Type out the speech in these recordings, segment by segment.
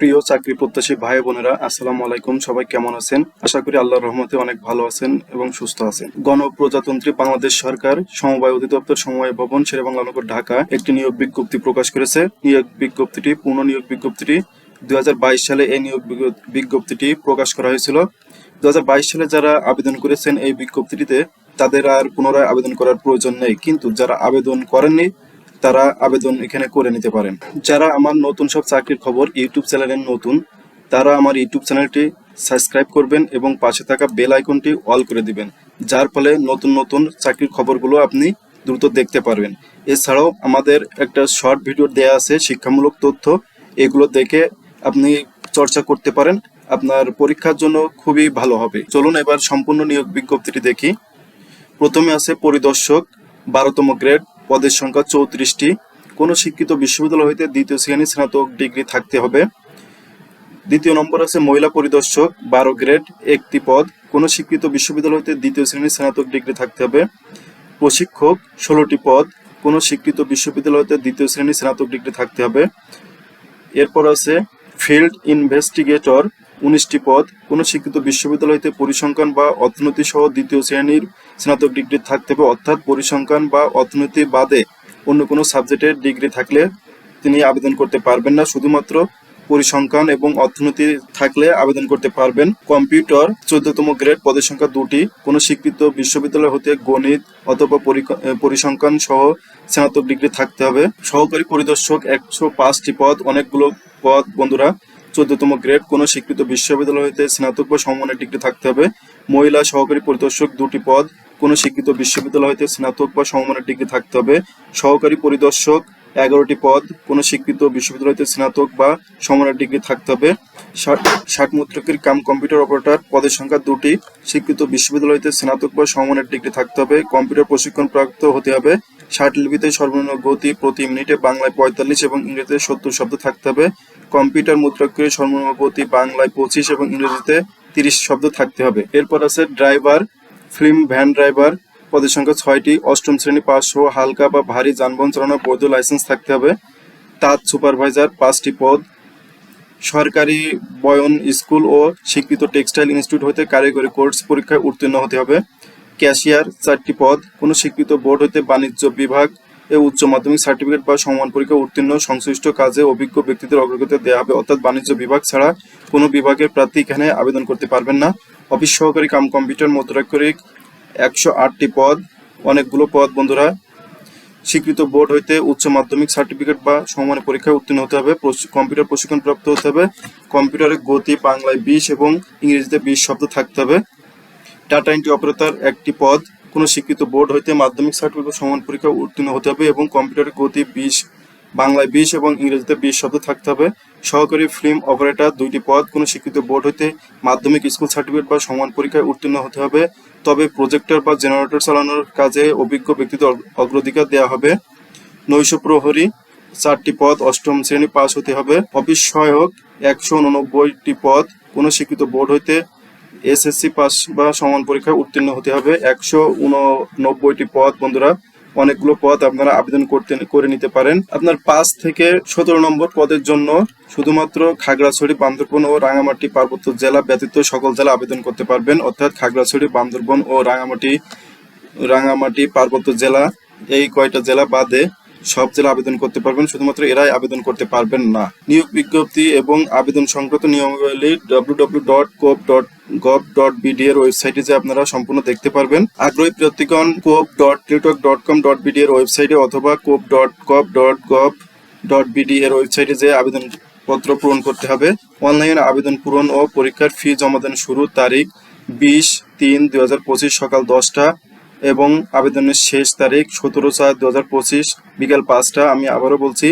প্রিয় চাকরি প্রত্যাশী ভাই বোনেরা, আসসালামু আলাইকুম। সবাই কেমন আছেন? আশা করি আল্লাহর রহমতে অনেক ভালো আছেন এবং সুস্থ আছেন। গণপ্রজাতন্ত্রী বাংলাদেশ সরকার সমবায় অধিদপ্তর সমবায় ভবন শেরেবাংলা নগর ঢাকা, একটি নিয়োগ বিজ্ঞপ্তি প্রকাশ করেছে। নিয়োগ বিজ্ঞপ্তিটি, পূর্ণ নিয়োগ বিজ্ঞপ্তিটি দুই হাজার বাইশ সালে এই নিয়োগ বিজ্ঞ- বিজ্ঞপ্তিটি প্রকাশ করা হয়েছিল। দুই হাজার বাইশ সালে যারা আবেদন করেছেন এই বিজ্ঞপ্তিটিতে তাদের আর পুনরায় আবেদন করার প্রয়োজন নেই। কিন্তু যারা আবেদন করেননি তারা আবেদন এখানে করে নিতে পারেন। যারা আমার নতুন সব চাকরির খবর ইউটিউব চ্যানেলের নতুন, তারা আমার ইউটিউব চ্যানেলটি সাবস্ক্রাইব করবেন এবং পাশে থাকা বেল আইকনটি অল করে দিবেন, যার ফলে নতুন নতুন চাকরির খবরগুলো আপনি দ্রুত দেখতে পারবেন। এছাড়াও আমাদের একটা শর্ট ভিডিও দেয়া আছে, শিক্ষামূলক তথ্য, এগুলো দেখে আপনি চর্চা করতে পারেন। আপনার পরীক্ষার জন্য খুবই ভালো হবে। চলুন এবার সম্পূর্ণ নিয়োগ বিজ্ঞপ্তিটি দেখি। প্রথমে আছে পরিদর্শক, বারোতম গ্রেড পদের সংখ্যা চৌত্রিশটি। কোনো শিক্ষিত বিশ্ববিদ্যালয় হইতে দ্বিতীয় শ্রেণি স্নাতক ডিগ্রি থাকতে হবে। দ্বিতীয় নম্বর আছে মহিলা পরিদর্শক, বারো গ্রেড, একটি পদ। কোনো শিক্ষিত বিশ্ববিদ্যালয় হইতে দ্বিতীয় শ্রেণি স্নাতক ডিগ্রি থাকতে হবে। প্রশিক্ষক, ষোলোটি পদ। কোনো স্বীকৃত বিশ্ববিদ্যালয় হতে দ্বিতীয় শ্রেণি স্নাতক ডিগ্রি থাকতে হবে। এরপর আছে ফিল্ড ইনভেস্টিগেটর উনিশটি পদ। কোনো শিক্ষিত বিশ্ববিদ্যালয় হতে পরিসংখ্যান বা অর্থনীতি সহ দ্বিতীয় শ্রেণির স্নাতক ডিগ্রি থাকতে হবে, অর্থাৎ পরিসংখ্যান বা অর্থনীতি বাদে অন্য কোনো সাবজেক্টের ডিগ্রি থাকলে তিনি আবেদন করতে পারবেন না। শুধুমাত্র পরিসংখ্যান এবং অর্থনীতি থাকলে আবেদন করতে পারবেন। কম্পিউটার চোদ্দতম গ্রেড পদের সংখ্যা দুটি। কোনো স্বীকৃত বিশ্ববিদ্যালয় হতে গণিত অথবা পরিসংখ্যান সহ স্নাতক ডিগ্রি থাকতে হবে। সহকারী পরিদর্শক একশো পাঁচটি পদ। অনেকগুলো পদ। বন্ধুরা চোদ্দতম গ্রেড, কোনো স্বীকৃত বিশ্ববিদ্যালয় হতে স্নাতক বা সমমানের ডিগ্রি থাকতে হবে। মহিলা সহকারী পরিদর্শক দুটি পদ, কোনো স্বীকৃত বিশ্ববিদ্যালয় হতে স্নাতক বা সমমানের ডিগ্রি থাকতে হবে। সহকারী পরিদর্শক এগারোটি পদ, কোনো স্বীকৃত বিশ্ববিদ্যালয় হতে স্নাতক বা সমমানের ডিগ্রি থাকতে হবে। ষাট মুদ্রকের কাম কম্পিউটার অপারেটর পদের সংখ্যা দুটি, স্বীকৃত বিশ্ববিদ্যালয় হতে স্নাতক বা সমমানের ডিগ্রি থাকতে হবে। কম্পিউটার প্রশিক্ষণ প্রাপ্ত হতে হবে। ষাট লিপিতে সর্বনিম্ন গতি প্রতি মিনিটে বাংলায় পঁয়তাল্লিশ এবং ইংরেজিতে সত্তর শব্দ থাকতে হবে। কম্পিউটার মুদ্রাক্ষরের সর্বনিম্ন গতি বাংলায় পঁচিশ এবং ইংরেজিতে তিরিশ শব্দ থাকতে হবে। এরপর আছে ড্রাইভার, ফিল্ম ভ্যান ড্রাইভার, পদের সংখ্যা ছয়টি, অষ্টম শ্রেণি পাস সহ হালকা বা ভারী যানবাহন চালানোর বৈধ লাইসেন্স থাকতে হবে। তাঁত সুপারভাইজার, পাঁচটি পদ, সরকারি বয়ন স্কুল ও স্বীকৃত টেক্সটাইল ইনস্টিটিউট হতে কারিগরি কোর্স পরীক্ষায় উত্তীর্ণ হতে হবে। ক্যাশিয়ার, চারটি পদ, কোনো স্বীকৃত বোর্ড হতে বাণিজ্য বিভাগ এ উচ্চ মাধ্যমিক সার্টিফিকেট বা সমান পরীক্ষা উত্তীর্ণ, সংশ্লিষ্ট কাজে অভিজ্ঞ ব্যক্তিদের অগ্রগতি দেওয়া হবে। অর্থাৎ বাণিজ্য বিভাগ ছাড়া কোনো বিভাগের প্রার্থী এখানে আবেদন করতে পারবেন না। অফিস সহকারী কাম কম্পিউটার মুদ্রাক্ষরিক একশো আটটি পদ, অনেকগুলো পদ বন্ধুরা। স্বীকৃত বোর্ড হইতে উচ্চ মাধ্যমিক সার্টিফিকেট বা সমমানের পরীক্ষায় উত্তীর্ণ হতে হবে। কম্পিউটার প্রশিক্ষণ প্রাপ্ত হতে হবে। কম্পিউটারের গতি, বাংলায় বিশ এবং ইংরেজিতে বিশ শব্দ থাকতে হবে। ডাটা এন্ট্রি অপারেটর একটি পদ। কোনো স্বীকৃত বোর্ড হইতে মাধ্যমিক সার্টিফিকেট সমান পরীক্ষা উত্তীর্ণ হতে হবে এবং কম্পিউটারের গতি বিশ, বাংলায় বিশ এবং ইংরেজিতে বিশ শব্দ থাকতে হবে। সহকারী ফিল্ম অপারেটর দুইটি পদ, কোনো স্বীকৃত বোর্ড হইতে মাধ্যমিক স্কুল সার্টিফিকেট বা সমান পরীক্ষায় উত্তীর্ণ হতে হবে। তবে প্রজেক্টর বা জেনারেটর চালানোর কাজে অভিজ্ঞ ব্যক্তিদের অগ্রাধিকার দেওয়া হবে। নৈশ প্রহরী, চারটি পদ, অষ্টম শ্রেণি পাস হতে হবে। অফিস সহায়ক, একশো উননব্বইটি পদ, কোনো স্বীকৃত বোর্ড হইতে এসএসসি পাস বা সমান পরীক্ষায় উত্তীর্ণ হতে হবে। একশো উননব্বইটি পদ, বন্ধুরা। অনেকগুলো পদ আপনারা আবেদন করতে, করে নিতে পারেন। আপনার পাঁচ থেকে সতেরো নম্বর পদের জন্য শুধুমাত্র খাগড়াছড়ি, বান্দরবন ও রাঙামাটি পার্বত্য জেলা ব্যতীত সকল জেলা আবেদন করতে পারবেন। অর্থাৎ খাগড়াছড়ি, বান্দরবন ও রাঙামাটি রাঙামাটি পার্বত্য জেলা এই কয়টা জেলা বাদে সব জেলা আবেদন করতে পারবেন, শুধুমাত্র এরাই আবেদন করতে পারবেন না। নিয়োগ বিজ্ঞপ্তি এবং আবেদন সংক্রান্ত নিয়মাবলী W W dot cop dot gov dot BD এর ওয়েবসাইটে যে আপনারা সম্পূর্ণ দেখতে পারবেন। আগ্রহী প্রার্থীগণ cop dot Teletalk dot com dot BD এর ওয়েবসাইটে অথবা cop dot gov dot gov dot BD এর ওয়েবসাইটে যে আবেদন পত্র পূরণ করতে হবে। অনলাইনে আবেদন পূরণ ও পরীক্ষার ফি জমা দেন শুরু তারিখ বিশ তিন দুই সকাল দশটা। এবং আবেদনের শেষ তারিখ সতেরো চার দু হাজার পঁচিশ, বিকাল পাঁচটা। আমি আবারও বলছি,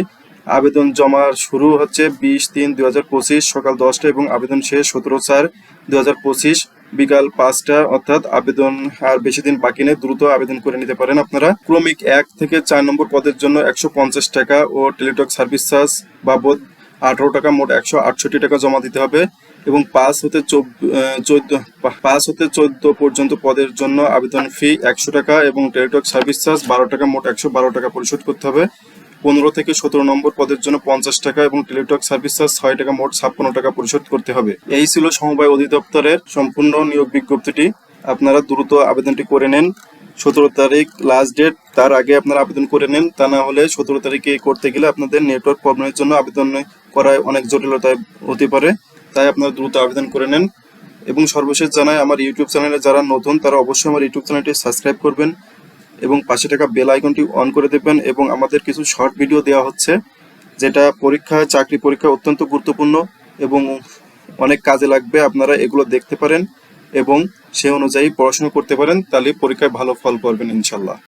আবেদন জমার শুরু হচ্ছে বিশ তিন দু হাজার পঁচিশ, সকাল দশটা এবং আবেদন শেষ সতেরো চার দু হাজার পঁচিশ, বিকাল পাঁচটা। অর্থাৎ আবেদন আর বেশি দিন বাকি নেই, দ্রুত আবেদন করে নিতে পারেন আপনারা। ক্রমিক এক থেকে চার নম্বর পদের জন্য একশো পঞ্চাশ টাকা ও টেলিটক সার্ভিস চার্জ বাবদ আঠারো টাকা মোট একশো আটষট্টি টাকা জমা দিতে হবে। এবং পাঁচ হতে চোদ্দ পাঁচ হতে চোদ্দ পর্যন্ত পদের জন্য আবেদন ফি একশো টাকা এবং টেলিটক সার্ভিস চার্জ বারো টাকা, মোট একশো বারো টাকা পরিশোধ করতে হবে। পনেরো থেকে সতেরো নম্বর পদের জন্য পঞ্চাশ টাকা এবং টেলিটক সার্ভিস চার্জ ছয় টাকা, মোট ছাপ্পান্ন টাকা পরিশোধ করতে হবে। এই ছিল সমবায় অধিদপ্তরের সম্পূর্ণ নিয়োগ বিজ্ঞপ্তিটি। আপনারা দ্রুত আবেদনটি করে নেন। সতেরো তারিখ লাস্ট ডেট তার আগে আপনারা আবেদন করে নেন। তা না হলে সতেরো তারিখে করতে গেলে আপনাদের নেটওয়ার্ক প্রবলেমের জন্য আবেদন করায় অনেক জটিলতা হতে পারে। তাই আপনারা দ্রুত আবেদন করে নেন। এবং সর্বশেষ জানাই, আমার ইউটিউব চ্যানেলে যারা নতুন, তারা অবশ্যই আমার ইউটিউব চ্যানেলটি সাবস্ক্রাইব করবেন এবং পাশে থাকা বেল আইকনটি অন করে দেবেন এবং আমাদের কিছু শর্ট ভিডিও দেওয়া হচ্ছে, যেটা পরীক্ষা, চাকরি পরীক্ষা অত্যন্ত গুরুত্বপূর্ণ এবং অনেক কাজে লাগবে, আপনারা এগুলো দেখতে পারেন এবং সে অনুযায়ী পড়াশোনা করতে পারেন, তাহলে পরীক্ষায় ভালো ফল করবেন ইনশাল্লাহ